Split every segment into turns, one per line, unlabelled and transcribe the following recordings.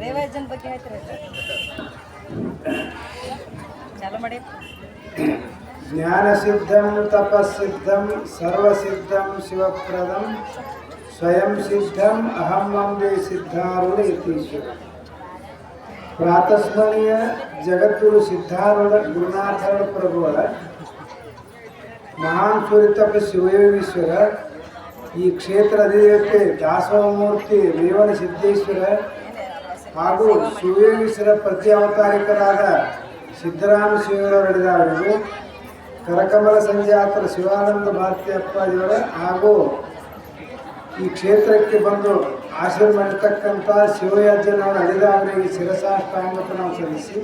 ರೇವಾಜನ್ ಬಗ್ಗೆ ಹೇಳ್ತೀರ ಚಾಲು ಮಾಡಿ
ಜ್ಞಾನಸಿದ್ಧಂ ತಪಸ್ಸಿದ್ಧಂ ಸರ್ವಸಿದ್ಧಂ ಶಿವಪ್ರದಂ ಸ್ವಯಂ ಸಿದ್ಧಂ ಅಹಂ ಅಂಬೆ ಸಿದ್ಧಾರೂಢ ಯತೀಶ್ವರ ಪ್ರಾತಸ್ಮರಣೀಯ ಜಗದ್ಗುರು ಸಿದ್ಧಾರೂಢ ಗುರುನಾಥರ ಪ್ರಭುವರ ಮಹಾನ್ ಸುರಿತಪ್ಪ ಶಿವಯೋಗೀಶ್ವರ, ಈ ಕ್ಷೇತ್ರ ದೇವತೆ ದಾಸವಮೂರ್ತಿ ರೇವಣ ಸಿದ್ದೇಶ್ವರ ಹಾಗೂ ಶಿವಯೋಗೀಶ್ವರ ಪ್ರತಿ ಅವತಾರಿಕರಾದ ಸಿದ್ದರಾಮ ಶಿವರವರಿಗಾರರು ಕರಕಮಲ ಸಂಜಾತರ ಶಿವಾನಂದ ಭಾರತಿ ಅಪ್ಪಾಜಿಯವರ ಹಾಗೂ ಈ ಕ್ಷೇತ್ರಕ್ಕೆ ಬಂದು ಆಶೀರ್ವಾದ ಮಾಡಿರ್ತಕ್ಕಂಥ ಶಿವಯಾಜ್ಯನವರ ಅಡಿದಾವರಿಗೆ ಶಿರಸಾಷ್ಟಾಂಗಕ್ಕೆ ನಾವು ಸಲ್ಲಿಸಿ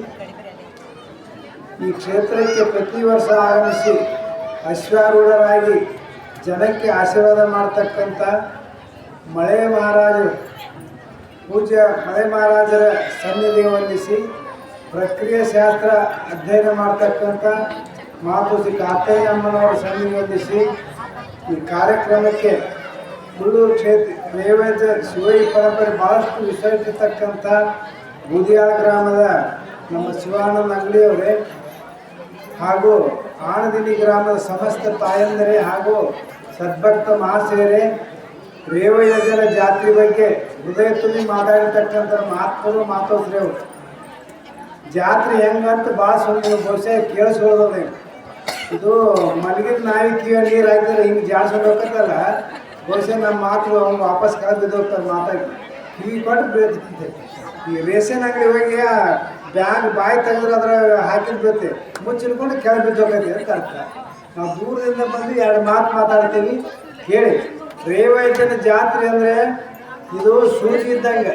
ಈ ಕ್ಷೇತ್ರಕ್ಕೆ ಪ್ರತಿ ವರ್ಷ ಆಗಮಿಸಿ ಅಶ್ವಾರೂಢರಾಗಿ ಜನಕ್ಕೆ ಆಶೀರ್ವಾದ ಮಾಡ್ತಕ್ಕಂಥ ಮಳೆ ಮಹಾರಾಜರು, ಪೂಜ್ಯ ಮಳೆ ಮಹಾರಾಜರ ಸನ್ನಿಧಿ ವಂದಿಸಿ ಪ್ರಕ್ರಿಯೆ ಶಾಸ್ತ್ರ ಅಧ್ಯಯನ ಮಾಡ್ತಕ್ಕಂಥ ಮಾತುಸಿ ಅಮ್ಮನವರ ಸನ್ನಿಧಿ ವಂದಿಸಿ ಈ ಕಾರ್ಯಕ್ರಮಕ್ಕೆ ಮುಳ್ಳೂರು ಕ್ಷೇತ್ರ ನೈವೇದ್ಯ ಶಿವೈ ಪರಂಪರೆ ಭಾಳಷ್ಟು ವಿಸರ್ಜಿಸತಕ್ಕಂಥ ಬೂದಿಯಾಳ ಗ್ರಾಮದ ನಮ್ಮ ಶಿವಾನಂದ ಅಂಗಡಿಯವರೇ ಹಾಗೂ ಆಣದಿನಿ ಗ್ರಾಮದ ಸಮಸ್ತ ತಾಯಂದರೆ ಹಾಗೂ ಸದ್ಭಕ್ತ ಮಹಾಶಯರೇ ರೇವಯ್ಯಜನ ಜಾತ್ರೆ ಬಗ್ಗೆ ಹೃದಯ ತುಂಬಿ ಮಾತಾಡಿರ್ತಕ್ಕಂಥ ಮಹಾತ್ಮರು ಮಾತೋಸ್ರೇವು. ಜಾತ್ರೆ ಹೆಂಗಂತ ಭಾಳ ಸುಮ್ಮನೆ ಬಹುಶಃ ಕೇಳಿಸ್ಕೊಳ್ಳೋದು ಇದು ಮಲಗಿದ ನಾಯಿ ಕಿವಿಯ ನೀರು ಹಾಕಿದ್ರೆ ಹಿಂಗೆ ಹೋಗ್ತಲ್ಲ ಬಹುಶಃ ನಮ್ಮ ಮಾತು ಅವ್ನು ವಾಪಸ್ ಕಳೆದು ಬಿದ್ದೋಗ್ತಾರೆ ಮಾತಾಡಿ. ಕಿವಿ ಕೊಟ್ಟು ಬೀಳ್ತಿದ್ದೆ. ಈ ರೇಷನ್ ಅಂಗಡಿ ಹೋಗಿ ಬ್ಯಾಗ್ ಬಾಯಿ ತೆಗೆದ್ರೆ ಅದ್ರ ಹಾಕಿದ್ ಬೀಳುತ್ತೆ ಮುಚ್ಚಿಡ್ಕೊಂಡು ಕೆಳಗೆ ಅಂತ ಅರ್ಥ. ನಾವು ದೂರದಿಂದ ಬಂದು ಎರಡು ಮಾತು ಮಾತಾಡ್ತೀವಿ, ಕೇಳಿ. ರೇವೈದ್ಯನ ಜಾತ್ರೆ ಅಂದರೆ ಇದು ಸೂಜಿ ಇದ್ದಂಗೆ.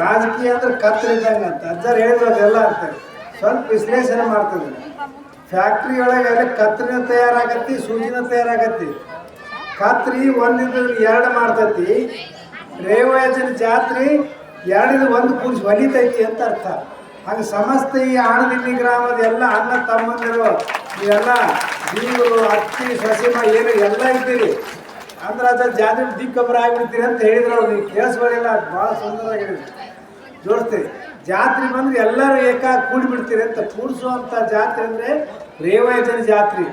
ರಾಜಕೀಯ ಅಂದ್ರೆ ಕತ್ತರಿ ಇದ್ದಂಗೆ ಅಂತ. ಅಜ್ಜರು ಹೇಳಿದ್ರು ಅದೆಲ್ಲ ಅಂತ ಸ್ವಲ್ಪ ವಿಶ್ಲೇಷಣೆ ಮಾಡ್ತದೆ. ಫ್ಯಾಕ್ಟ್ರಿ ಒಳಗೆ ಅಲ್ಲಿ ಕತ್ರಿನ ತಯಾರಾಗತ್ತಿ, ಸೂಜಿನ ತಯಾರಾಗತ್ತಿ. ಕತ್ರಿ ಒಂದಿದ್ದು ಎರಡು ಮಾಡ್ತೈತಿ. ರೇವಯಜನ ಜಾತ್ರೆ ಎರಡಿದ ಒಂದು ಕೂಡಿಸಿ ಹೊಲಿತೈತಿ ಅಂತ ಅರ್ಥ. ಹಾಗೆ ಸಮಸ್ತ ಈ ಆಣದಿನ್ನಿ ಗ್ರಾಮದ ಎಲ್ಲ ಅಣ್ಣ ತಮ್ಮಂದಿರು ಇವೆಲ್ಲ ಬೀಗರು ಅತ್ತಿ ಸಸಿಮ, ಏನು ಎಲ್ಲ ಇದ್ದೀರಿ. ಅಂದ್ರೆ ಅದ್ರ ಜಾತ್ರೆ ದಿಕ್ಕಬ್ಬರ ಆಗ್ಬಿಡ್ತೀರಿ ಅಂತ ಹೇಳಿದ್ರು ಅವ್ರು. ನೀವು ಕೇಳಿಸ್ಕೊಳ್ಳಿಲ್ಲ ಅದು ಭಾಳ ಸುಂದರವಾಗಿ ಜೋಡಿಸ್ತೀವಿ ಜಾತ್ರೆ ಬಂದ್ರೆ ಎಲ್ಲರೂ ಏಕಾ ಕೂಡಿಬಿಡ್ತೀರಿ ಅಂತ ಕೂಡಿಸುವಂಥ ಜಾತ್ರೆ ಅಂದರೆ ರೇವಯಜನ ಜಾತ್ರೆ.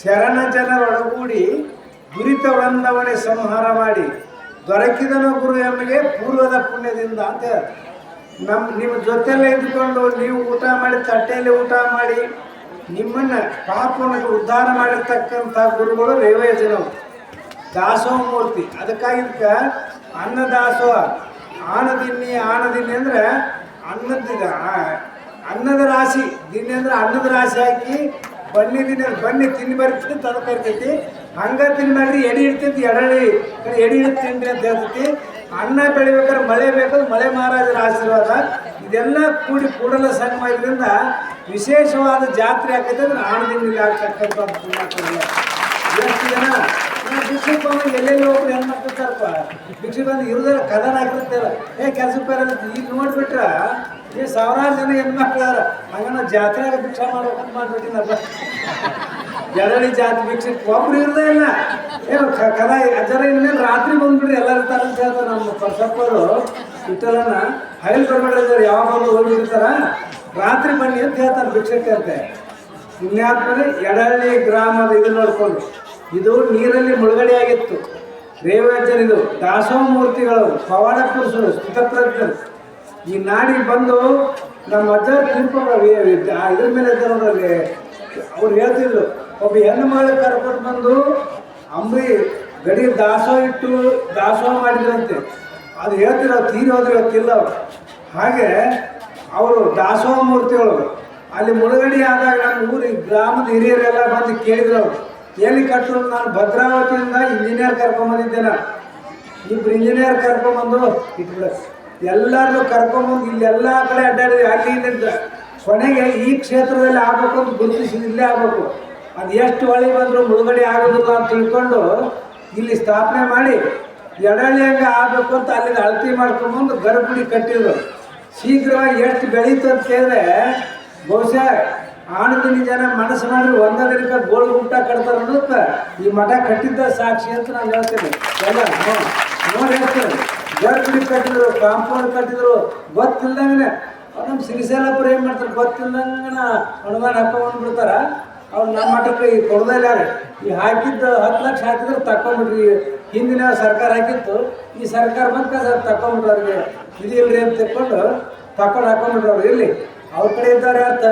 ಶರಣ ಜನರೊಡಗೂಡಿ ದುರಿತವನ್ನವನೇ ಸಂಹಾರ ಮಾಡಿ, ದೊರಕಿದನ ಗುರು ಎಮಗೆ ಪೂರ್ವದ ಪುಣ್ಯದಿಂದ ಅಂತ. ನಮ್ಮ ನಿಮ್ಮ ಜೊತೆಯಲ್ಲೇ ಇದ್ದುಕೊಂಡು ನೀವು ಊಟ ಮಾಡಿ, ತಟ್ಟೆಯಲ್ಲಿ ಊಟ ಮಾಡಿ, ನಿಮ್ಮನ್ನು ಪಾಪವನ್ನು ಉದ್ಧಾರ ಮಾಡಿರ್ತಕ್ಕಂಥ ಗುರುಗಳು ರೇವಯಜನವರು ದಾಸೋಹ ಮೂರ್ತಿ ಅದಕ್ಕಾಗಿ ಅನ್ನ ದಾಸೋಹ ಆನದಿನ್ನಿ ಆನದಿನ್ನಿ ಅಂದ್ರೆ ಅನ್ನದ ಅನ್ನದ ರಾಶಿ. ದಿನ್ನಿ ಅಂದ್ರೆ ಅನ್ನದ ರಾಶಿ ಹಾಕಿ, ಬನ್ನಿ ದಿನ, ಬನ್ನಿ ತಿನ್ನಿ ಬರ್ತೈತಿ ತದ ಬರ್ತೈತಿ ಹಂಗ ತಿನ್ಬೇಡ್ರಿ ಎಡಿ ಇಡ್ತೈತಿ ಎಡಳಿ. ಎಡಿ ಹಿಡಿದು ತಿನ್ರಿ ಅಂತ ಹೇಳ್ತೈತಿ. ಅನ್ನ ಬೆಳಿಬೇಕಾದ್ರೆ ಮಳೆ ಬೇಕಾದ್ರೆ ಮಳೆ ಮಹಾರಾಜರ ಆಶೀರ್ವಾದ. ಇದೆಲ್ಲ ಕೂಡಿ ಕೂಡಲ ಸಂಗಮ ಇದರಿಂದ ವಿಶೇಷವಾದ ಜಾತ್ರೆ ಆಕೈತೆ ಅಂದ್ರೆ ಆಣದಿನ್ನಿಲಿ ಆಗ್ತಕ್ಕಂಥ ಪುಣ್ಯಾತ್ಮಗಳು. ಎಷ್ಟು ಜನ? ಭಿಕ್ಷುಕ್ ಬಂದು ಎಲ್ಲೆಲ್ಲಿ ಹೋಗ್ರಿ ಏನ್ ಮಾಡ್ತಿರ್ತಾರಪ್ಪ ಭಿಕ್ಷುಕ್ ಬಂದು ಇರೋದ್ರ ಕದನ ಹಾಕಿರ್ತಾರ. ಏ, ಕೆಲ್ಸಕ್ಕೆ ಬರಲ್ಲ ಈಗ ನೋಡ್ಬಿಟ್ರ ಈ ಸಾವಿರಾರು ಜನ ಹೆಣ್ಮಕ್ಳು ಅದಾರ. ಹಂಗ ನಾವು ಜಾತ್ರೆಯಾಗ ಭಿಕ್ಷಾ ಮಾಡ್ಬೇಕಂತ ಮಾಡ್ಬಿಟ್ಟಿನಪ್ಪ ಜಡಳಿ ಜಾತಿ ಭಿಕ್ಷೆ ಒಬ್ರು ಇರದೇ ಇಲ್ಲ. ಏನು ಕದ ಅಜ್ಜರ ಇನ್ಮೇಲೆ ರಾತ್ರಿ ಬಂದ್ಬಿಡ್ರಿ ಎಲ್ಲ ಇರ್ತಾರ ಅಂತ ಹೇಳ್ತಾರೆ ನಮ್ಮ ಪರ್ಸಪ್ಪರು ಇಟ್ಟಲನ್ನ ಹೈಲ್ ಬರ್ಬೇಡಿದ್ರೆ ಯಾವಾಗ ಹೋಗಿರ್ತಾರ ರಾತ್ರಿ ಬನ್ನಿ ಅಂತ ಹೇಳ್ತಾರೆ ಭಿಕ್ಷಕ್ಕೆ ಅಂತೆ. ಇನ್ಯಾತ್ಮೇಲೆ ಎಡಹಳ್ಳಿ ಗ್ರಾಮದ ಇದು ನೋಡ್ಕೊಂಡು, ಇದು ನೀರಲ್ಲಿ ಮುಳುಗಡೆ ಆಗಿತ್ತು ಇದು ದಾಸೋಹ ಮೂರ್ತಿಗಳು ಪವಾಡ ಪುರುಷರು ಸ್ಥಿತಪ್ರಜ್ಞರು ಈ ನಾಡಿ ಬಂದು ನಮ್ಮ ಅಜ್ಜ ತೀರ್ಪು ಇದ್ರ ಮೇಲೆ ಅವ್ರು ಹೇಳ್ತಿದ್ರು ಒಬ್ಬ ಹೆಣ್ಣು ಮಗಳ ಕರ್ಕೊಂಡು ಬಂದು ಅಂಬಿ ಗಡಿ ದಾಸೋಹ ಇಟ್ಟು ದಾಸೋಹ ಮಾಡಿದ್ರಂತೆ. ಅದು ಹೇಳ್ತಿರೋ ತೀರಿ ಹೋದ್ರೆ ಹೇಳ್ತಿಲ್ಲ ಅವ್ರು. ಹಾಗೆ ಅವರು ದಾಸೋಹ ಮೂರ್ತಿಗಳು ಅಲ್ಲಿ ಮುಳುಗಡಿ ಆದಾಗ ನಮ್ಮ ಊರಿಗೆ ಗ್ರಾಮದ ಹಿರಿಯರೆಲ್ಲ ಬಂದು ಕೇಳಿದ್ರು ಅವರು. ಎಲ್ಲಿ ಕಟ್ಟರು ನಾನು ಭದ್ರಾವತಿಯಿಂದ ಇಂಜಿನಿಯರ್ ಕರ್ಕೊಂಬಂದಿದ್ದೆ ನಾನು ಇಬ್ರು ಇಂಜಿನಿಯರ್ ಕರ್ಕೊಂಬಂದು ಇಟ್ಬಿಡ ಎಲ್ಲರನ್ನೂ ಕರ್ಕೊಂಬಂದು ಇಲ್ಲೆಲ್ಲ ಕಡೆ ಅಡ್ಡಾಡಿದ್ವಿ ಅಲ್ಲಿ ಕೊನೆಗೆ ಈ ಕ್ಷೇತ್ರದಲ್ಲಿ ಆಗ್ಬೇಕು ಅಂತ ಗುರುತಿಸಿ ಇಲ್ಲೇ ಆಗ್ಬೇಕು. ಅದು ಎಷ್ಟು ಹೊಳಿ ಬಂದರೂ ಮುಳುಗಡೆ ಆಗೋದಿಲ್ಲ ಅಂತ ತಿಳ್ಕೊಂಡು ಇಲ್ಲಿ ಸ್ಥಾಪನೆ ಮಾಡಿ ಎಡಳಿ ಹಂಗೆ ಆಗಬೇಕು ಅಂತ ಅಲ್ಲಿಂದ ಅಳತಿ ಮಾಡ್ಕೊಂಬಂದು ಗರ್ಭಗುಡಿ ಕಟ್ಟಿದ್ರು. ಶೀಘ್ರವಾಗಿ ಎಷ್ಟು ಬೆಳೀತು ಅಂತ ಕೇಳಿದ್ರೆ ಬಹುಶಃ ಆಣದಿನ ಜನ ಮನಸ್ಸು ಮಾಡಿದ್ರೆ ಒಂದೇ ದಿನಕ್ಕೆ ಗೋಳು ಗುಂಟ ಕಟ್ತಾರೆ ಅನ್ನೋದಕ್ಕೆ ಈ ಮಠ ಕಟ್ಟಿದ್ದ ಸಾಕ್ಷಿ ಅಂತ ನಾನು ಹೇಳ್ತೇನೆ. ಎಲ್ಲ ನೋಡಿ ಹೇಳ್ತೇನೆ. ಗರ್ಭಿಣಿ ಕಟ್ಟಿದ್ರು, ಕಾಂಪೌಂಡ್ ಕಟ್ಟಿದ್ರು ಗೊತ್ತಿಲ್ಲದಂಗೆ ನಮ್ಮ ಶ್ರೀಶೈಲಪುರ ಏನು ಮಾಡ್ತಾರೆ? ಗೊತ್ತಿಲ್ಲದಂಗೆ ಅನುದಾನ ಹಾಕೊಂಡ್ ಅವ್ರು ನಮ್ಮ ಮಠಕ್ಕೆ ಈ ಇಲ್ಲ ಈ ಹಾಕಿದ್ದು ಹತ್ತು ಲಕ್ಷ ಹಾಕಿದ್ರೆ ತಕೊಂಬಿಡ್ರಿ ಹಿಂದಿನ ಸರ್ಕಾರ ಹಾಕಿತ್ತು, ಈ ಸರ್ಕಾರ ಬಂದ ಕಸ ತಕೊಂಬಿಟ್ರು ಅವ್ರಿಗೆ. ಇದು ಇಲ್ರಿ ಅಂತ ತಿಳ್ಕೊಂಡು ತಕೊಂಡು ಹಾಕೊಂಡ್ಬಿಟ್ರು ಅವ್ರು. ಇರಲಿ, ಅವ್ರ ಕಡೆ ಇದ್ದಾರೆ ಅಂತ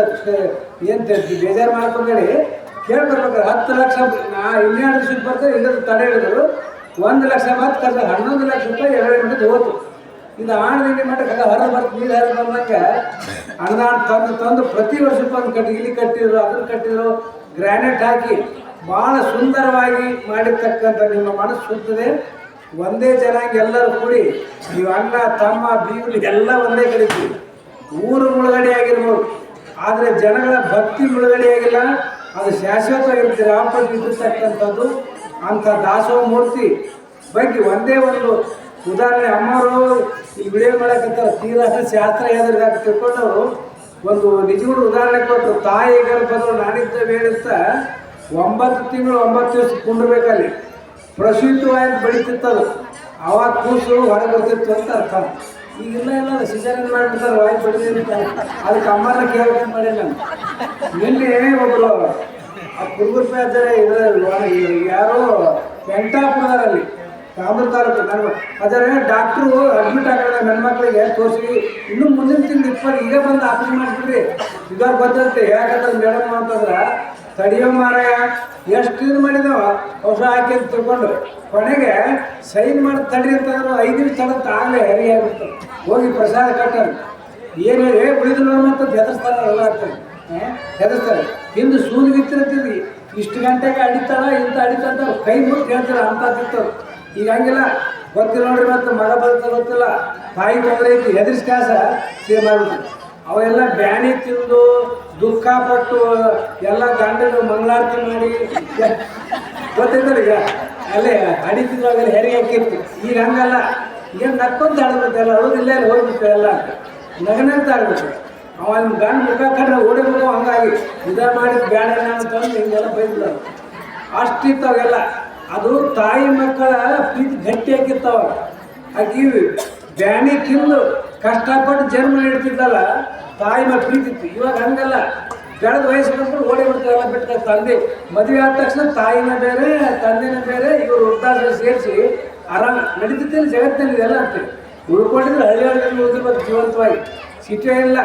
ಏನು ಬೇಜಾರು ಮಾಡ್ಕೊಂಡೇಳಿ ಕೇಳ್ಕೊಡ್ಬೇಕಾರೆ ಹತ್ತು ಲಕ್ಷ ನಾ ಇನ್ನೆರಡು ದಿವಸಕ್ಕೆ ಬರ್ತಾರೆ ಇಲ್ಲದ ತಡೆ ಹಿಡಿದ್ರು. ಒಂದು ಲಕ್ಷ ಮತ್ತೆ ಕಸ ಹನ್ನೊಂದು ಲಕ್ಷ ರೂಪಾಯಿ ಎರಡು ಗಂಟೆ ಹೋತು. ಇದು ಆಣದಿಂಡಿ ಮಟ್ಟಕ್ಕೆ ಹೊರ ಬರ್ತು ನೀರು ಹರಿದು ಬಂದಂಗೆ ಅನುದಾನ ತಂದು ತಂದು ಪ್ರತಿ ವರ್ಷಕ್ಕೊಂದು ಕಟ್ಟಿ ಇಲ್ಲಿ ಕಟ್ಟಿದ್ರು ಅದ್ರ ಕಟ್ಟಿದ್ರು ಗ್ರಾನೈಟ್ ಹಾಕಿ ಭಾಳ ಸುಂದರವಾಗಿ ಮಾಡಿರ್ತಕ್ಕಂಥ ನಿಮ್ಮ ಮನಸ್ಸು ಸುತ್ತದೆ. ಒಂದೇ ಜನಾಂಗ ಎಲ್ಲರೂ ಕೂಡಿ ನೀವು ಅಣ್ಣ, ತಮ್ಮ, ಬೀಗರು ಎಲ್ಲ ಒಂದೇ ಕಡಿತೀವಿ ಊರು ಮುಳುಗಡೆ ಆಗಿರ್ಬೋದು. ಆದರೆ ಜನಗಳ ಭಕ್ತಿ ಮುಳುಗಡೆ ಆಗಿಲ್ಲ. ಅದು ಶಾಶ್ವತವಾಗಿರುತ್ತೆ. ರಾಮಪತಿ ಇದ್ದಿರ್ತಕ್ಕಂಥದ್ದು ಅಂಥ ದಾಸೋಹ ಮೂರ್ತಿ ಬಗ್ಗೆ ಒಂದೇ ಒಂದು ಉದಾಹರಣೆ, ಅಮ್ಮವರು ಈ ವಿಡಿಯೋ ಮಾಡಕ್ಕಂತ ತೀರಾ ಶಾಸ್ತ್ರ ಎದುರಿಗಾಕ ತಿಳ್ಕೊಂಡವರು? ಒಂದು ನಿಜಗಳು ಉದಾಹರಣೆ ಕೊಟ್ಟರು ತಾಯಿ ಗರ್ಭದವರು ನಾನಿದ್ದ ಹೇಳುತ್ತ ಒಂಬತ್ತು ತಿಂಗಳು ಒಂಬತ್ತು ದಿವಸ ಕುಂಡಬೇಕಲ್ಲಿ ಪ್ರಸೂತವಾಗಿ ಬೆಳೀತಿತ್ತದು. ಅವಾಗ ಕೂಸು ಹೊರಗೆ ಬರ್ತಿತ್ತು ಅಂತ ಅರ್ಥ. ಈಗಿಲ್ಲ ಇಲ್ಲ ಸಿಜನ್ ಮಾಡಿಬಿಡ್ತಾರೆ, ವಾಯು ಅಂತ ಅದಕ್ಕೆ ಅಮ್ಮನ ಕೇಳಿ ಮಾಡಿ ನಾನು. ನಿನ್ನೆ ಒಬ್ಬರು ಆ ಕುರುಗುರ್ಪೆ ಆದರೆ ಇದ್ರೆ ಯಾರೋ ವೆಂಕಟಾಪುರದಲ್ಲಿ ಕಾಮೂರು ತಾಲೂಕು ನನ್ನ ಅದರ ಡಾಕ್ಟ್ರು ಅಡ್ಮಿಟ್ ಆಗೋಣ ನನ್ನ ಮಕ್ಕಳಿಗೆ ತೋರಿಸಿ, ಇನ್ನೂ ಮುಂದಿನ ತಿಂಗಳು ಇಪ್ಪತ್ತು ಈಗ ಬಂದು ಆಪರೇಷನ್ ಮಾಡಿಬಿಡ್ರಿ ಇದಾಗ ಬಂದಂತೆ ಯಾಕಂದ್ರೆ ಮೇಡಮ್ ಅಂತಂದ್ರೆ ತಡಿಯೋ ಮಾರಾಯ, ಎಷ್ಟು ಇದು ಮಾಡಿದವ ಹೊಸ ಹಾಕಿ ಅಂತ ತಿಳ್ಕೊಂಡು ಕೊನೆಗೆ ಸೈನ್ ಮಾಡಿ ತಡಿ ಅಂತಂದ್ರೆ, ಐದು ನಿಮಿಷ ತಡಂತ ಆಗಲೇ ಆಗ್ಬಿಡ್ತು. ಹೋಗಿ ಪ್ರಸಾದ ಕಟ್ಟರು. ಏನು ಹೇಳಿ ಉಳಿದು ಅಂತ ಬೆದರ್ಸ್ತಾರೆ ಎಲ್ಲ ಆಗ್ತಾರೆ ಹೆದರ್ಸ್ತಾರೆ. ಹಿಂದೆ ಸೂಲಿಗಿತ್ತಿರ್ತೀವಿ ಇಷ್ಟು ಗಂಟೆಗೆ ಅಡಿತಾಳ ಇಂಥ ಅಡಿತಂತ ಕೈ ಮುಟ್ಟು ಹೇಳ್ತಾರೆ, ಅಂತ ತಿಂತವ್ರು ಈಗ ಹಂಗಿಲ್ಲ. ಗೊತ್ತಿಲ್ಲ ನೋಡ್ರಿ ಮತ್ತೆ ಮಗ ಬಂತ ಗೊತ್ತಿಲ್ಲ. ತಾಯಿ ತೊಂದರೆ ಐತಿ, ಹೆದರ್ಸ್ ಕಾಸ ಸೇವ್ ಮಾಡ್ಬಿಟ್ಟು ಅವೆಲ್ಲ ಬ್ಯಾನಿ ತಿಂದು ದುಃಖ ಪಟ್ಟು ಎಲ್ಲ ಗಂಡನ ಮಂಗಳಾರತಿ ಮಾಡಿ. ಗೊತ್ತಿದ್ದಲ್ಲ ಈಗ? ಅಲ್ಲೇ ಅಡಿತಿದ್ರು ಅವೆಲ್ಲ ಹೆರಿಗೆ ಹಾಕಿರ್ತಿ ಈಗ ಹಂಗಲ್ಲ. ಈಗ ನಕ್ಕೊಂತ ಆಡ್ಬೇಕು ಎಲ್ಲ ಇಲ್ಲೇ ಹೋಗ್ಬಿಟ್ಟು ಎಲ್ಲ ನಗನಂತ ಆಡ್ಬೇಕು ಅವ ಅಲ್ಲಿ ಗಂಡ ಮುಖ ಕಂಡ್ರೆ ಓಡಿಬಿಟ್ಟು ಹಂಗಾಗಿ. ಇದ ಮಾಡಿ ಬ್ಯಾಡ ಅಂತಂದು ಹಿಂಗೆಲ್ಲ ಬೈದ್ರು ಅಷ್ಟಿತ್ತು ಅವೆಲ್ಲ. ಅದು ತಾಯಿ ಮಕ್ಕಳ ಪ್ರೀತಿ ಗಟ್ಟಿ ಹಾಕಿರ್ತಾವ ಆಕಿ ಬ್ಯಾಣಿ ತಿಂದು ಕಷ್ಟಪಟ್ಟು ಜನ್ಮ ನೀಡ್ತಿದ್ದಲ್ಲ ತಾಯಿ ಮಕ್ಕ ಪ್ರೀತಿ ಇತ್ತು. ಇವಾಗ ಹಂಗಲ್ಲ. ಬೆಳೆದ ವಯಸ್ಸು ಬಂದ್ಬಿಟ್ಟು ಓಡಿ ಬಿಡ್ತಾರಲ್ಲ ಬಿಟ್ಟ ತಂದೆ. ಮದುವೆ ಆದ ತಕ್ಷಣ ತಾಯಿನ ಬೇರೆ, ತಂದೆನ ಬೇರೆ, ಇವರು ವೃದ್ಧಾಶ್ರಮ ಸೇರಿಸಿ ಆರಾಮ ನಡೀತಿದ್ದಲ್ಲಿ ಜಗತ್ತಿನಲ್ಲಿ ಇದೆಲ್ಲ ಅಂತೇಳಿ ಉಳ್ಕೊಂಡಿದ್ರೆ ಹಳ್ಳಿಯಲ್ಲಿ ಉಳಿದಿರ್ಬೇಕು ಜೀವಂತವಾಗಿ. ಸಿಟಿ ಇಲ್ಲ.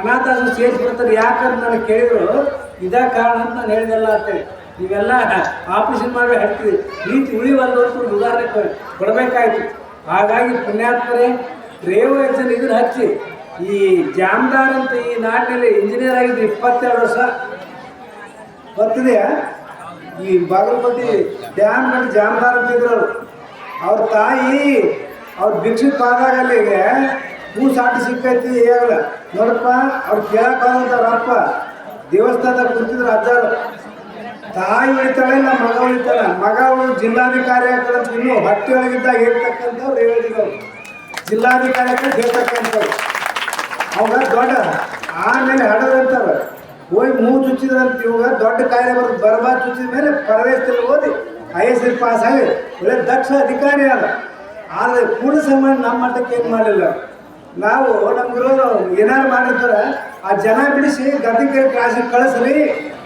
ಅನಾಥಾಶ್ರಮ ಸೇರಿಸಿ ಬಿಡ್ತಾರೆ ಯಾಕಂತ ನಾನು ಕೇಳಿದ್ರು, ಇದ ಕಾರಣ ಅಂತ ನಾನು ಹೇಳಿದೆಲ್ಲ ಅಂತೇಳಿ ನೀವೆಲ್ಲ ಆಪರೇಷನ್ ಮಾಡಿ ಹಾಕ್ತೀವಿ ನೀತಿ ಉಳಿವಲ್ಲ ಉದಾಹರಣೆ ಕೊಡಬೇಕಾಯ್ತು. ಹಾಗಾಗಿ ಪುಣ್ಯಾತ್ಮರೇ, ರೇವ ಎಕ್ಸನ್ ಹಚ್ಚಿ, ಈ ಜಾಮ್ದಾರ್ ಅಂತ ಈ ನಾಟಿನಲ್ಲಿ ಇಂಜಿನಿಯರ್ ಆಗಿದ್ದು ಇಪ್ಪತ್ತೆರಡು ವರ್ಷ ಗೊತ್ತಿದೆಯಾ ಈ ಬಾಗಲಕೋಟೆ ಡ್ಯಾಮ್ ಕಟ್ಟಿ ಜಾಮದಾರ್ ಅಂತ ಇದ್ರು ಅವ್ರು. ತಾಯಿ, ಅವ್ರ ಭಿಕ್ಷುಕ್ ಪಾದಾಗಲ್ಲಿಗೆ ಹೂ ಸಾಟಿ ಸಿಕ್ಕೈತಿ ಹೇಗಲ್ಲ ನೋಡಪ್ಪ, ಅವ್ರು ಕೇಳಕ್ ಅವ್ರ ದೇವಸ್ಥಾನದಾಗ ಕುಂತಿದ್ರು ಅಜ್ಜಾರು. ತಾಯಿ ಉಳಿತಾಳೆ, ನಮ್ಮ ಮಗ ಉಳಿತಾಳ. ಮಗ ಅವಳು ಜಿಲ್ಲಾಧಿಕಾರಿ ಆಗ್ತಾರಂತ ಇನ್ನೂ ಹೊಟ್ಟೆ ಒಳಗಿದ್ದಾಗ ಹೇಳ್ತಕ್ಕಂಥವ್ರು ಹೇಳಿದವರು ಜಿಲ್ಲಾಧಿಕಾರಿ ಅಂತ ಹೇಳ್ತಕ್ಕಂಥವ್ರು. ಅವಾಗ ದೊಡ್ಡ, ಆಮೇಲೆ ಹಡದಂತಾರೆ ಹೋಗಿ ಮೂ ಚುಚ್ಚಿದ್ರಂತ ಇವಾಗ ದೊಡ್ಡ ಕಾಯಿಲೆ ಬರೋದು ಬರಬಾರ್ದು ಚುಚ್ಚಿದ ಮೇಲೆ ಪರದೇಶದಲ್ಲಿ ಓದಿ ಐ ಎಸ್ ಎಲ್ ಪಾಸ್ ಆಗಿ ಒಳ್ಳೆ ದಕ್ಷ ಅಧಿಕಾರಿ ಅಲ್ಲ ಆದರೆ ಕೂಡ ಸಂಬಂಧ ನಮ್ಮ ಮಟ್ಟಕ್ಕೆ ಏನು ಮಾಡಲಿಲ್ಲ. ನಾವು ನಮ್ಗಿರೋರು ಏನಾರು ಮಾಡಿರ್ತಾರೆ, ಆ ಜನ ಬಿಡಿಸಿ ಗದ್ದೆಗೆ ಕ್ಲಾಸಿಗೆ ಕಳಿಸ್ರಿ.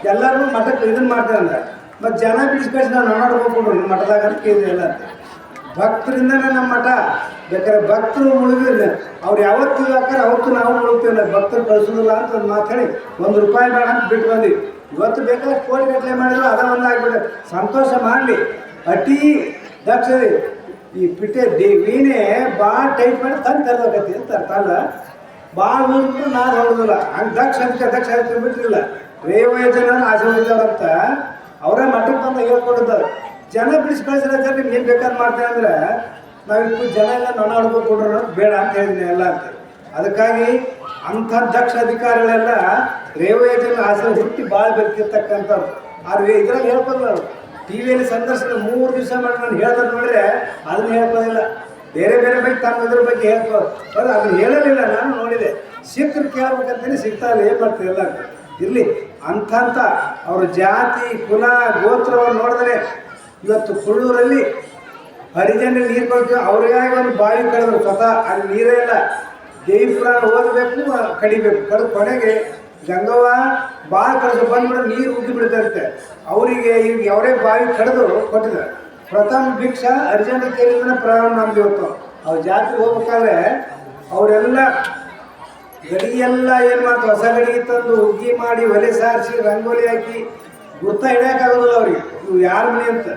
ಎಲ್ಲರೂ ಮಠಕ್ಕೆ ಇದನ್ನ ಮಾಡ್ತಾರೆ ಅಂದ್ರೆ. ಮತ್ತು ಜನ ಬಿಡಿಸಿ ಕಳಿಸಿ ನಾವು ನೋಡ್ಬೇಕು ನಿಮ್ಮ ಮಠದಾಗ ಅಂತ ಕೇಳಿದೆ ಎಲ್ಲ. ಭಕ್ತರಿಂದನೇ ನಮ್ಮ ಮಠ. ಬೇಕಾದ್ರೆ ಭಕ್ತರು ಮುಳುಗಿದ್ರೆ ಅವ್ರು ಯಾವತ್ತು ಹಾಕಾರ ಅವತ್ತು ನಾವು ಮುಳುಗ್ತೇವೆ ಭಕ್ತರು ಕಳಿಸೋದಿಲ್ಲ ಅಂತ ಒಂದು ಮಾತಾಡಿ ಒಂದು ರೂಪಾಯಿ ಬೇಡ ಅಂತ ಬಿಟ್ಟು ಬಂದ್ವಿ. ಇವತ್ತು ಬೇಕಾದ್ರೆ ಕೋಟಿ ಗಟ್ಟಲೆ ಮಾಡಿದ್ರು, ಅದ ಒಂದು ಆಗ್ಬಿಟ್ಟು. ಸಂತೋಷ ಮಾಡಲಿ. ಅತಿ ದಕ್ಷಿ, ಈ ಪಿಟ್ಟೆ ದಿ ವೀಣೆ ಭಾಳ ಟೈಟ್ ಮಾಡಿ ತಂದು ತರಬೇಕತಿ ಅಂತ ಅರ್ಥ ಅಲ್ಲ. ಭಾಳ ನಾನು ಹೊಡೆದಿಲ್ಲ ಹಂಗೆ ದಕ್ಷ ಅದಕ್ಕೆ ದಕ್ಷ ಅದಕ್ಕೆ ಬಿಟ್ಟಿಲ್ಲ ರೇವ ಜನ ಆಶೀರ್ವದಿದ್ದಾರಂತ ಅವರೇ ಮಠಕ್ಕೆ ಬಂದು ಹೇಳ್ಕೊಡಿದ್ದಾರೆ. ಜನ ಬಿಡಿಸಿ ಕಳಿಸಿದ್ರೆ ಜನ ನಿಮ್ಗೆ ಏನು ಬೇಕಾದ್ರೆ ಮಾಡ್ತೇನೆ ಅಂದ್ರೆ ನಾವಿಟ್ಟು ಜನ ಎಲ್ಲ ನನ್ನ ಅನ್ನೋದು ಬೇಡ ಅಂತ ಹೇಳಿದ್ದೀನಿ ಎಲ್ಲ ಅಂತ ಅದಕ್ಕಾಗಿ ಅಂಥ ದಕ್ಷ ಅಧಿಕಾರಿಗಳೆಲ್ಲ ರೇವಯ್ಯ ಜನ ಆಸರೆ ಹುಟ್ಟಿ ಭಾಳ ಬೆರ್ತಿರ್ತಕ್ಕಂಥವ್ರು ಆದ್ರೆ ಇದ್ರಲ್ಲಿ ಹೇಳ್ಕೊಂಡ್ರು ಟಿ ವಿಯಲ್ಲಿ ಸಂದರ್ಶನ ಮೂರು ದಿವಸ ಮಾಡಿ ನಾನು ಹೇಳ್ದಾಗ ನೋಡಿದ್ರೆ ಅದನ್ನ ಹೇಳ್ಕೊಳ್ಳಿಲ್ಲ ಬೇರೆ ಬೇರೆ ಬಗ್ಗೆ ತಮ್ಮ ಇದ್ರ ಬಗ್ಗೆ ಹೇಳ್ಬೋದು ಅದು ಅದನ್ನ ಹೇಳಲಿಲ್ಲ, ನಾನು ನೋಡಿದೆ. ಸಿಕ್ಕರು ಕೇಳ್ಬೇಕಂತೇಳಿ ಸಿಗ್ತಾ ಇಲ್ಲ, ಏನು ಮಾಡ್ತೀವಿ ಎಲ್ಲ ಇರಲಿ. ಅಂಥಂಥ ಅವ್ರ ಜಾತಿ, ಕುಲ, ಗೋತ್ರವನ್ನು ನೋಡಿದ್ರೆ ಇವತ್ತು ಕುಳ್ಳೂರಲ್ಲಿ ಹರಿಜನ ನೀರು ಕೊಡ್ತೀವಿ ಅವ್ರಿಗಾಗಿ ಒಂದು ಬಾವಿ ಕಳೆದ್ರು. ಸ್ವತಃ ಅಲ್ಲಿ ನೀರೇ ಇಲ್ಲ. ದೇವಿ ಪುರಾಣ ಓದಬೇಕು, ಕಡಿಬೇಕು. ಕಳೆದು ಕೊನೆಗೆ ಗಂಗವ್ವ ಭಾಳ ಕಳೆದು ಬಂದ್ಬಿಟ್ಟು ನೀರು ಉಗ್ಗಿ ಬಿಡ್ತಿರುತ್ತೆ ಅವರಿಗೆ ಈಗ ಅವರೇ ಬಾವಿ ಕಡಿದು ಕೊಟ್ಟಿದ್ದಾರೆ. ಪ್ರಥಮ ಭಿಕ್ಷ ಅರ್ಜೆಂಟ್ ಕೇಳಿದ್ರೆ ಪ್ರಾರಂಭ ನಮ್ದು ಇವತ್ತು. ಅವ್ರ ಜಾತ್ರೆಗೆ ಹೋಗ್ಬೇಕಾದ್ರೆ ಅವರೆಲ್ಲ ಗಡಿ ಎಲ್ಲ ಏನು ಮಾಡ್ತಾರೆ ಹೊಸ ಗಡಿಗೆ ತಂದು ಉಗ್ಗಿ ಮಾಡಿ ಒಲೆ ಸಾರಿಸಿ ರಂಗೋಲಿ ಹಾಕಿ ಗುರ್ತ ಹಿಡಿಯೋಕ್ಕಾಗೋದಿಲ್ಲ ಅವ್ರಿಗೆ. ಇವು ಯಾರ ಮನೆ ಅಂತ?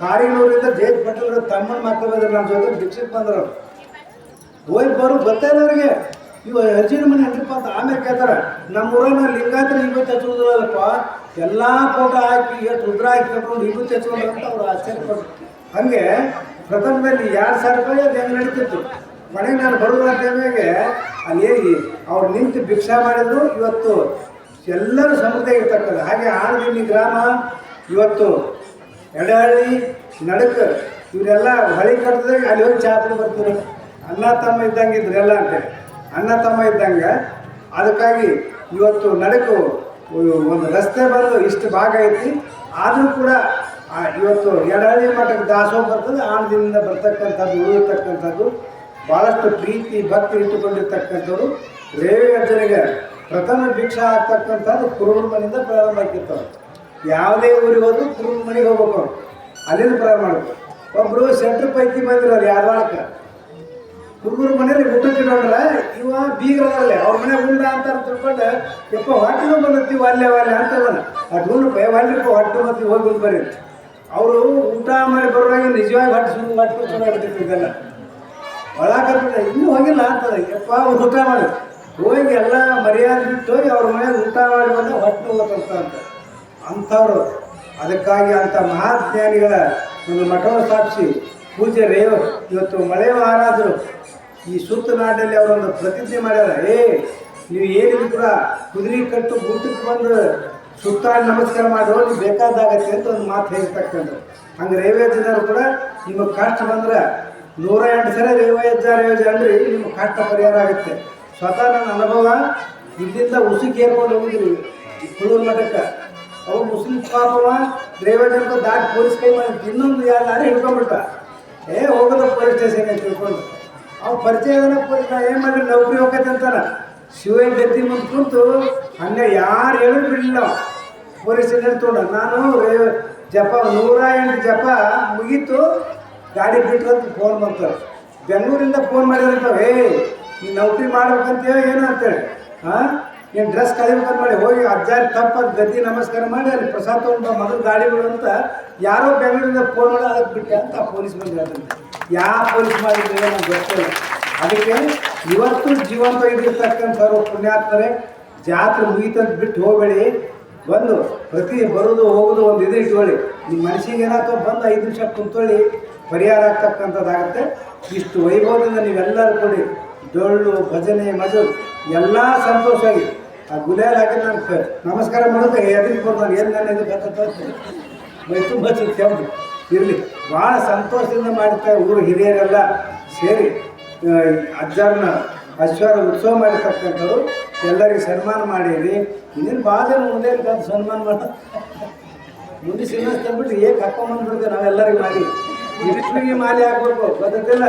ಕಾರಿನೂರಿಂದ ಜೇಜ್ ಪಟೇಲ್ ತಮ್ಮನ ಬಂದ್ರೆ ನಮ್ಮ ಜೊತೆ ಭಿಕ್ಷಕ್ ಬಂದರು ಹೋಗಿ ಬರೋ ಗೊತ್ತಾಯಿಲ್ಲ ಅವ್ರಿಗೆ. ಇವ ಅರ್ಜಿನ ಮನೆ ಹಂಡ್ರಿಪ್ಪ ಅಂತ ಆಮೇಲೆ ಕೇಳ್ತಾರೆ ನಮ್ಮ ಊರನ್ನ ಲಿಂಗಾತ್ರ ಇವತ್ತು ಹಚ್ಚುವುದಿಲ್ಲಪ್ಪ ಎಲ್ಲ ಫೋಟೋ ಹಾಕಿ, ಎಷ್ಟು ರುದ್ರ ಹಾಕಿ ಕಟ್ಕೊಂಡು ಇವತ್ತು ಹಚ್ಚೋದು ಅಂತ ಅವ್ರು ಪಡ್ತಾರೆ ಹಂಗೆ ಪ್ರಥಮದಲ್ಲಿ ಎರಡು ಸಾವಿರ ರೂಪಾಯಿ ಅದು ಹೆಂಗೆ ನಡೀತಿತ್ತು? ಮನೆಗೆ ನಾನು ಬರೋದು ಟೈಮಿಗೆ ಅಲ್ಲಿ ಅವ್ರು ನಿಂತು ಭಿಕ್ಷಾ ಮಾಡಿದ್ರು, ಇವತ್ತು ಎಲ್ಲರೂ ಸಮೃದ್ಧ ಇರ್ತಕ್ಕಂಥ ಹಾಗೆ ಆನದಿನಿ ಗ್ರಾಮ, ಇವತ್ತು ಎಡಹಳ್ಳಿ, ನಡಕ, ಇವರೆಲ್ಲ ಹಳಿ ಕಟ್ಟಿದಾಗ ಅಲ್ಲಿ ಹೋಗಿ ಚಾಪಡಿ ಬರ್ತಾರೆ. ಅಣ್ಣ, ತಮ್ಮ ಇದ್ದಂಗೆ ಇದ್ರೆಲ್ಲ ಅಂತೇಳಿ ಅಣ್ಣ, ತಮ್ಮ ಇದ್ದಂಗೆ. ಅದಕ್ಕಾಗಿ ಇವತ್ತು ನಡಕು, ಒಂದು ರಸ್ತೆ ಬಂದು ಇಷ್ಟು ಭಾಗ ಐತಿ. ಆದರೂ ಕೂಡ ಇವತ್ತು ಎಡಹಳ್ಳಿ ಮಠಕ್ಕೆ ದಾಸೋಹ ಬರ್ತದೆ. ಆಣದಿಂದ ಬರ್ತಕ್ಕಂಥದ್ದು, ಉಳಿದಿರ್ತಕ್ಕಂಥದ್ದು. ಭಾಳಷ್ಟು ಪ್ರೀತಿ, ಭಕ್ತಿ ಇಟ್ಟುಕೊಂಡಿರ್ತಕ್ಕಂಥವ್ರು ರೇವೆ ಅಜ್ಜನಿಗೆ ಪ್ರಥಮ ಭಿಕ್ಷಾ ಆಗ್ತಕ್ಕಂಥದ್ದು ಕುರುಬರ ಮನೆಯಿಂದ ಪ್ರಾರಂಭ ಆಗಿರ್ತಾರೆ ಯಾವುದೇ ಊರಿಗೆ ಹೋದ್ರು ಕುರುಬರ ಮನೆಗೆ ಹೋಗ್ಬೇಕು ಅವ್ರು. ಅಲ್ಲಿಂದ ಪ್ರಾರಂಭ ಮಾಡಬೇಕು. ಒಬ್ಬರು ಸೆಂಟ್ರ್ ಪೈಕಿ ಬಂದಿರೋರು ಯಾರವಾಳಕ್ಕೆ ಹುಡುಗರು ಮನೇಲಿ ಊಟಕ್ಕೆ ನೋಡ್ರ ಇವ ಬೀಗರದಲ್ಲೇ, ಅವ್ರ ಮನೆ ಉಂಡ ಅಂತ ತಿಳ್ಕೊಂಡು, ಯಪ್ಪ ಹೊಟ್ಟೆ ಬಂದಿರ್ತೀವಿ ಅಲ್ಲೇ ಅಲ್ಲೇ ಅಂತ ಅದು ಭಯ ಒಳ್ಳೆಪ್ಪ ಹೊಟ್ಟೆ ಮತ್ತೆ ಹೋಗಿ ಉಂಡು ಬರ್ರಿ ಅವರು ಊಟ ಮಾಡಿ ಬರುವಾಗ ನಿಜವಾಗಿ ಹೊಟ್ಟೆ ಸುಮ್ಮನೆ ಹೊಟ್ಟೆ ಚೆನ್ನಾಗಿರ್ತಿತ್ತು ಇದೆಲ್ಲ ಒಳಗೆ ಇನ್ನೂ ಹೋಗಿಲ್ಲ ಅಂತ ಯಪ್ಪ, ಒಂದು ಊಟ ಮಾಡಿ. ಹೋಗಿ ಎಲ್ಲ ಮರ್ಯಾದೆ ಬಿಟ್ಟು ಹೋಗಿ ಅವ್ರ ಮನೆಗೆ ಊಟ ಮಾಡಿ ಬಂದು ಹೊಟ್ಟು ಹೋಗ್ತಂತ ಅಂತ. ಅಂಥವ್ರು. ಅದಕ್ಕಾಗಿ ಅಂಥ ಮಹಾಜ್ಞಾನಿಗಳ ಒಂದು ಮಠವನ್ನು ಸ್ಥಾಪಿಸಿ ಪೂಜೆ ರೇವ ಇವತ್ತು ಮಳೆ ಮಹಾರಾಜರು ಈ ಸುತ್ತ ನಾಡಲ್ಲಿ ಅವರೊಂದು ಪ್ರತಿಜ್ಞೆ ಮಾಡ್ಯಾರ. ಏ, ನೀವು ಏನಿದ್ರು ಕೂಡ ಕುದುರೆ ಕಟ್ಟು ಊಟಕ್ಕೆ ಬಂದು ಸುತ್ತಾಡಿ ನಮಸ್ಕಾರ ಮಾಡಿ ಹೋಗಿ ಬೇಕಾದಾಗತ್ತೆ ಅಂತ ಒಂದು ಮಾತು ಹೇಳ್ತಕ್ಕಂಥ ಹಂಗೆ ರೇವೇ ಜನರು ಕೂಡ ನಿಮಗೆ ಕಷ್ಟ ಬಂದ್ರೆ ನೂರ ಎಂಟು ಸರಿ ರೇವ ಹೆಜ್ಜ ರೇವಜ ಅಂದ್ರೆ ನಿಮ್ಮ ಕಷ್ಟ ಪರಿಹಾರ ಆಗುತ್ತೆ. ಸ್ವತಃ ನನ್ನ ಅನುಭವ, ಇಲ್ಲಿಂದ ಉಸುಕಿ ಏರ್ಕೊಂಡು ಹೋಗಿದ್ವಿ ಈ ಕುಳೂರು ಮಠಕ್ಕೆ. ಅವು ಮುಸ್ಲಿಂ ಪಾಪವ ರೇವಜನ್ಕ ದಾಟಿ ಪೊಲೀಸ್ ಕೈ ಮಾಡಿ ಇನ್ನೊಂದು ಯಾರು ಹಿಡ್ಕೊಂಡ್ಬಿಟ್ಟ? ಏ, ಹೋಗೋದ ಪೊಲೀಸ್ ಸ್ಟೇಷನ್ ತಿಳ್ಕೊಂಡು. ಅವ್ ಪರಿಚಯ ಪೊಲೀಸ್ ಏನು ಮಾಡಿ ನೌಕರಿ ಹೋಗತ್ತೆ ಅಂತಾರೆ. ಶಿವ ಗದ್ದಿ ಮುಂದೆ ಕುಂತು ಹಂಗೆ ಯಾರು ಹೇಳಿ ಬಿಡಲಿಲ್ಲ ಪೊಲೀಸ್ ಸ್ಟೇಷನ್ ತೊಗೊಂಡ, ನಾನು ಜಪ ನೂರ ಎಂಟು ಜಪ ಮುಗೀತು. ಗಾಡಿ ಬಿಟ್ಟು ಅಂತ ಫೋನ್ ಮಾಡ್ತಾರೆ. ಬೆಂಗಳೂರಿಂದ ಫೋನ್ ಮಾಡಿದ್ರೆ ಹೇ ನೀನು ನೌಕರಿ ಮಾಡ್ಬೇಕಂತೇಳಿ ಏನು ಅಂತೇಳಿ. ಹಾಂ ನೀನು ಡ್ರೆಸ್ ಕಲಿಬೇಕಂತ ಮಾಡಿ ಹೋಗಿ ಅಜ್ಜಾರಿ ತಪ್ಪಾಗಿ ಗದ್ದಿ ನಮಸ್ಕಾರ ಮಾಡಿ ಅಲ್ಲಿ ಪ್ರಸಾದ ತೊಗೊಂಡು ಮೊದಲು ಗಾಡಿ ಬಿಡು ಅಂತ ಯಾರೋ ಬೆಂಗಳೂರಿಂದ ಫೋನ್ ಮಾಡಿ ಅದಕ್ಕೆ ಬಿಟ್ಟೆ ಅಂತ ಪೊಲೀಸ್ ಬಂದು ಯಾ ಯಾವ ಪೊಲೀಸ್ ಮಾಡಿದ್ರೆ ನಂಗೆ ಗೊತ್ತಿಲ್ಲ. ಅದಕ್ಕೆ ಇವತ್ತು ಜೀವಂತ ಇದ್ದಿರ್ತಕ್ಕಂಥವ್ರು ಪುಣ್ಯಾತ್ಮರೇ, ಜಾತ್ರೆ ಮುಗಿತಂತ ಬಿಟ್ಟು ಹೋಗಬೇಡಿ. ಬಂದು ಪ್ರತಿ ಬರೋದು ಹೋಗೋದು ಒಂದು ಇದು ಇಟ್ಕೊಳ್ಳಿ. ನಿಮ್ಮ ಮನಸ್ಸಿಗೆ ಏನಾಗ್ತೋ ಬಂದು ಐದು ನಿಮಿಷ ಕುಂತ್ಕೊಳ್ಳಿ. ಪರಿಹಾರ ಆಗ್ತಕ್ಕಂಥದ್ದಾಗುತ್ತೆ. ಇಷ್ಟು ವೈಭವದಿಂದ ನೀವೆಲ್ಲರೂ ಕೊಡಿ ಡೊಳ್ಳು, ಭಜನೆ, ಮಜು, ಎಲ್ಲ ಸಂತೋಷವಾಗಿ ಆ ಗುಲೇಲ್ ಹಾಕಿ ನಾನು ನಮಸ್ಕಾರ ಮಾಡೋದು ಎದುರಿಗೆ ಕೊಡ್ತಾನೆ ಏನು ನನ್ನ ಇದು ಬರ್ತದೆ ಮೈ ತುಂಬ ಕೆಂಪು ಇರಲಿ, ಭಾಳ ಸಂತೋಷದಿಂದ ಮಾಡಿರ್ತಾರೆ ಊರು ಹಿರಿಯರೆಲ್ಲ ಸೇರಿ ಅಜ್ಜಾರನ್ನ ಅಶ್ವರ ಉತ್ಸವ ಮಾಡಿರ್ತಕ್ಕಂಥವ್ರು, ಎಲ್ಲರಿಗೆ ಸನ್ಮಾನ ಮಾಡಿರಿ. ಇನ್ನೇನು ಭಾಳ ಜನ ಮುಂದೆ ಸನ್ಮಾನ ಮಾಡ, ಮುಂದೆ ಸಿನಿಮಾ ತಂದ್ಬಿಟ್ಟು ಏಕೆ ಹಾಕೊಂಬಂದ್ಬಿಡ್ತೇವೆ ನಾವೆಲ್ಲರಿಗೂ ಮಾಡಿ. ಇಷ್ಟಿಗೆ ಮಾಲೆ ಹಾಕ್ಬೇಕು ಗೊತ್ತಿಲ್ಲ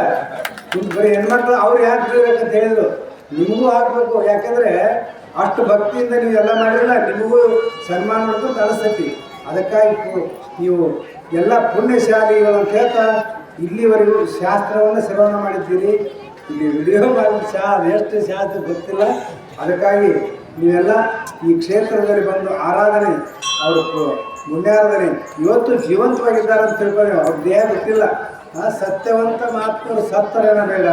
ಬರೀ ಹೆಣ್ಮಕ್ಳು ಅವ್ರು ಯಾಕೆ ಅಂತ ಹೇಳಿದ್ರು? ನಿಮಗೂ ಹಾಕ್ಬೇಕು. ಯಾಕಂದ್ರೆ ಅಷ್ಟು ಭಕ್ತಿಯಿಂದ ನೀವು ಎಲ್ಲ ಮಾಡಿರಲ್ಲ, ನಿಮಗೂ ಸನ್ಮಾನ ಮಾಡೋದು ನಡೆಸ್ತೈತಿ ಅದಕ್ಕಾಗಿ ನೀವು ಎಲ್ಲ ಪುಣ್ಯಶಾಲಿಗಳು ಅಂತ ಹೇಳ್ತಾ ಇಲ್ಲಿವರೆಗೂ ಶಾಸ್ತ್ರವನ್ನು ಶ್ರವಣ ಮಾಡಿದ್ದೀರಿ. ಇಲ್ಲಿ ವಿಡಿಯೋ ಮಾಡಿ ಶಾ ಎಷ್ಟು ಶಾಸ್ತ್ರ ಗೊತ್ತಿಲ್ಲ. ಅದಕ್ಕಾಗಿ ನೀವೆಲ್ಲ ಈ ಕ್ಷೇತ್ರದಲ್ಲಿ ಬಂದು ಆರಾಧನೆ ಅವರು ಮುಂದಾರಾಧನೆ ಇವತ್ತು ಜೀವಂತವಾಗಿದ್ದಾರೆ ಅಂತ ತಿಳ್ಕೊಳ್ಳಿ ಅವ್ರ ದೇಹ ಗೊತ್ತಿಲ್ಲ. ಆ ಸತ್ಯವಂತ ಮಾತ್ರ ಸತ್ತರೇನ ಬೇಡ.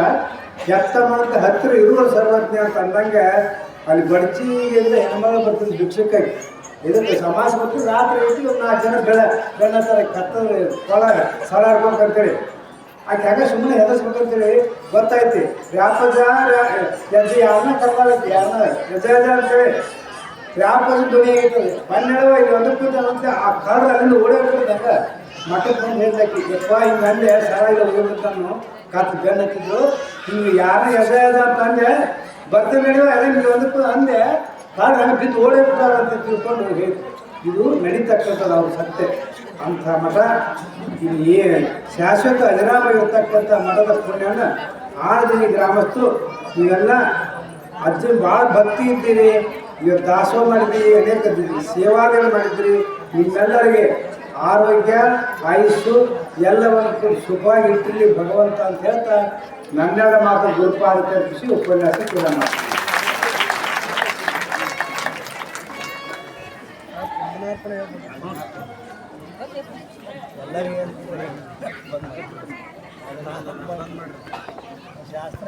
ಕೆಟ್ಟ ಮಾತು ಹತ್ತಿರ ಇರುವ ಸರ್ವಜ್ಞ ಅಂತ ಅಂದಂಗೆ ಅಲ್ಲಿ ಬಡ್ಚಿಯಿಂದ ಹೆಣ್ಮಗಳು ಬರ್ತಿದ್ದು ಭಿಕ್ಷಕ್ಕಾಗಿ ಇದಕ್ಕೆ ಸಮಾಜ ಮತ್ತು ರಾತ್ರಿ ಐತಿ ಒಂದು ನಾಲ್ಕು ಜನ ಬೆಳೆ ಬೆಳೆ ಥರ ಕತ್ತದ ಕೊಳ ಸಳ ಹಾಡ್ಕೊಂಡು ಅಂತೇಳಿ. ಹಂಗೆ ಸುಮ್ಮನೆ ಹೆದರ್ಸ್ಬೇಕಂತೇಳಿ ಗೊತ್ತೈತಿ ವ್ಯಾಪಜ ಯಾರನ್ನ ಕರ್ನಾಳೈತಿ ಯಾರನ್ನ ಹೆಜ್ಜೆ ಅಂತೇಳಿ. ವ್ಯಾಪಜ ಧ್ವನಿ ಆಗೈತದೆ ಮನ್ನೆಳವ ಇಲ್ಲಿ ಒಂದು ಒಂದು ಆ ಕಾರ್ಡ್ ಅಲ್ಲಿಂದ ಓಡಾಡ್ತಿದ್ದಂಗ ಮಠಕ್ಕೆ ಬಂದು ಹೇಳ್ದಕ್ಕೆ ಯಪ್ಪ ಹಿಂಗೆ ಅಂದೆ ಸರ ಇಲ್ಲ ಕಾತು ಬೆನ್ನತ್ತಿದ್ರು ಹಿಂಗೆ ಯಾರನ್ನ ಹೆಜ್ಜೆ ಹೆಜ್ಜೆ ಅಂತ ಅಂದೆ, ಬರ್ತೀನಿ ನಡೆಯುವ ಅದೇ ನೀವು ಒಂದಕ್ಕೂ ಅಂದೆ. ಕಾರಣ ಬಿದ್ದು ಓಡಾಡ್ತಾರ ಅಂತ ತಿಳ್ಕೊಂಡು ಹೇಳಿ ಇದು ನಡೀತಕ್ಕಂಥದ್ದು ಅವ್ರ ಸತ್ಯ. ಅಂಥ ಮಠ. ಇದು ಏ ಶಾಶ್ವತ ಅಜರಾಮ ಇರತಕ್ಕಂಥ ಮಠದ ಪುಣ್ಯನ ದಿನ ಗ್ರಾಮಸ್ಥರು. ಇವೆಲ್ಲ ಅಜ್ಜನ್ ಭಾಳ ಭಕ್ತಿ ಇದ್ದೀರಿ. ಇವತ್ತು ದಾಸೋಹ ಮಾಡಿದ್ರಿ, ಅನೇಕ ಸೇವಾಲಯ ಮಾಡಿದ್ರಿ. ನಿಮ್ಮೆಲ್ಲರಿಗೆ ಆರೋಗ್ಯ, ಆಯುಸ್ಸು ಎಲ್ಲವನ್ನು ಸುಖವಾಗಿ ಇಟ್ಟಿರಲಿ ಭಗವಂತ ಅಂತ ಹೇಳ್ತಾ ನನ್ನೆಲ್ಲ ಮಾತು ಗುರುಪಾದ ಕಲ್ಪಿಸಿ ಉಪನ್ಯಾಸ ಕೂಡ ಮಾಡ್ತೀನಿ.
ಶಾಸ್ತ್ರ